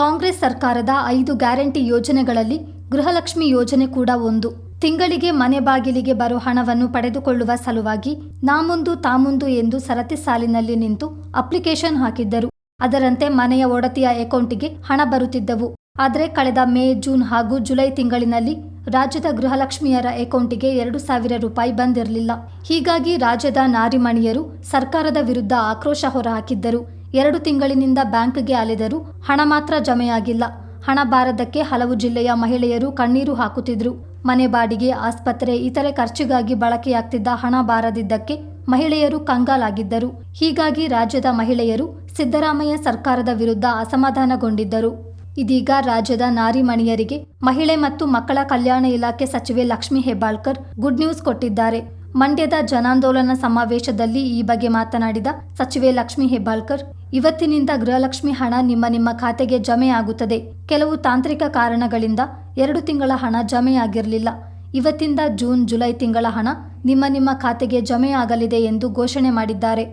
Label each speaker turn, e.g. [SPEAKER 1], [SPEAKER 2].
[SPEAKER 1] ಕಾಂಗ್ರೆಸ್ ಸರ್ಕಾರದ ಐದು ಗ್ಯಾರಂಟಿ ಯೋಜನೆಗಳಲ್ಲಿ ಗೃಹಲಕ್ಷ್ಮಿ ಯೋಜನೆ ಕೂಡ ಒಂದು. ತಿಂಗಳಿಗೆ ಮನೆ ಬಾಗಿಲಿಗೆ ಬರೋ ಹಣವನ್ನು ಪಡೆದುಕೊಳ್ಳುವ ಸಲುವಾಗಿ ನಾಮುಂದು ತಾಮುಂದು ಎಂದು ಸರತಿ ಸಾಲಿನಲ್ಲಿ ನಿಂತು ಅಪ್ಲಿಕೇಶನ್ ಹಾಕಿದ್ದರು. ಅದರಂತೆ ಮನೆಯ ಒಡತಿಯ ಅಕೌಂಟಿಗೆ ಹಣ ಬರುತ್ತಿದ್ದವು. ಆದರೆ ಕಳೆದ ಮೇ, ಜೂನ್ ಹಾಗೂ ಜುಲೈ ತಿಂಗಳಿನಲ್ಲಿ ರಾಜ್ಯದ ಗೃಹಲಕ್ಷ್ಮಿಯರ ಅಕೌಂಟಿಗೆ ಎರಡು ಸಾವಿರ ರೂಪಾಯಿ ಬಂದಿರಲಿಲ್ಲ. ಹೀಗಾಗಿ ರಾಜ್ಯದ ನಾರಿಮಣಿಯರು ಸರ್ಕಾರದ ವಿರುದ್ಧ ಆಕ್ರೋಶ ಹೊರಹಾಕಿದ್ದರು. ಎರಡು ತಿಂಗಳಿನಿಂದ ಬ್ಯಾಂಕ್ಗೆ ಅಲೆದರು ಹಣ ಮಾತ್ರ ಜಮೆಯಾಗಿಲ್ಲ. ಹಣ ಬಾರದಕ್ಕೆ ಹಲವು ಜಿಲ್ಲೆಯ ಮಹಿಳೆಯರು ಕಣ್ಣೀರು ಹಾಕುತ್ತಿದ್ರು. ಮನೆ ಬಾಡಿಗೆ, ಆಸ್ಪತ್ರೆ, ಇತರೆ ಖರ್ಚಿಗಾಗಿ ಬಳಕೆಯಾಗ್ತಿದ್ದ ಹಣ ಬಾರದಿದ್ದಕ್ಕೆ ಮಹಿಳೆಯರು ಕಂಗಾಲಾಗಿದ್ದರು. ಹೀಗಾಗಿ ರಾಜ್ಯದ ಮಹಿಳೆಯರು ಸಿದ್ದರಾಮಯ್ಯ ಸರ್ಕಾರದ ವಿರುದ್ಧ ಅಸಮಾಧಾನಗೊಂಡಿದ್ದರು. ಇದೀಗ ರಾಜ್ಯದ ನಾರಿಮಣಿಯರಿಗೆ ಮಹಿಳೆ ಮತ್ತು ಮಕ್ಕಳ ಕಲ್ಯಾಣ ಇಲಾಖೆ ಸಚಿವೆ ಲಕ್ಷ್ಮಿ ಹೆಬ್ಬಾಳ್ಕರ್ ಗುಡ್ ನ್ಯೂಸ್ ಕೊಟ್ಟಿದ್ದಾರೆ. ಮಂಡ್ಯದ ಜನಾಂದೋಲನ ಸಮಾವೇಶದಲ್ಲಿ ಈ ಬಗ್ಗೆ ಮಾತನಾಡಿದ ಸಚಿವೆ ಲಕ್ಷ್ಮಿ ಹೆಬ್ಬಾಳ್ಕರ್, ಇವತ್ತಿನಿಂದ ಗೃಹಲಕ್ಷ್ಮಿ ಹಣ ನಿಮ್ಮ ನಿಮ್ಮ ಖಾತೆಗೆ ಜಮೆ ಆಗುತ್ತದೆ ಕೆಲವು ತಾಂತ್ರಿಕ ಕಾರಣಗಳಿಂದ ಎರಡು ತಿಂಗಳ ಹಣ ಜಮೆಯಾಗಿರಲಿಲ್ಲ. ಇವತ್ತಿಂದ ಜೂನ್ ಜುಲೈ ತಿಂಗಳ ಹಣ ನಿಮ್ಮ ನಿಮ್ಮ ಖಾತೆಗೆ ಜಮೆಯಾಗಲಿದೆ ಎಂದು ಘೋಷಣೆ ಮಾಡಿದ್ದಾರೆ.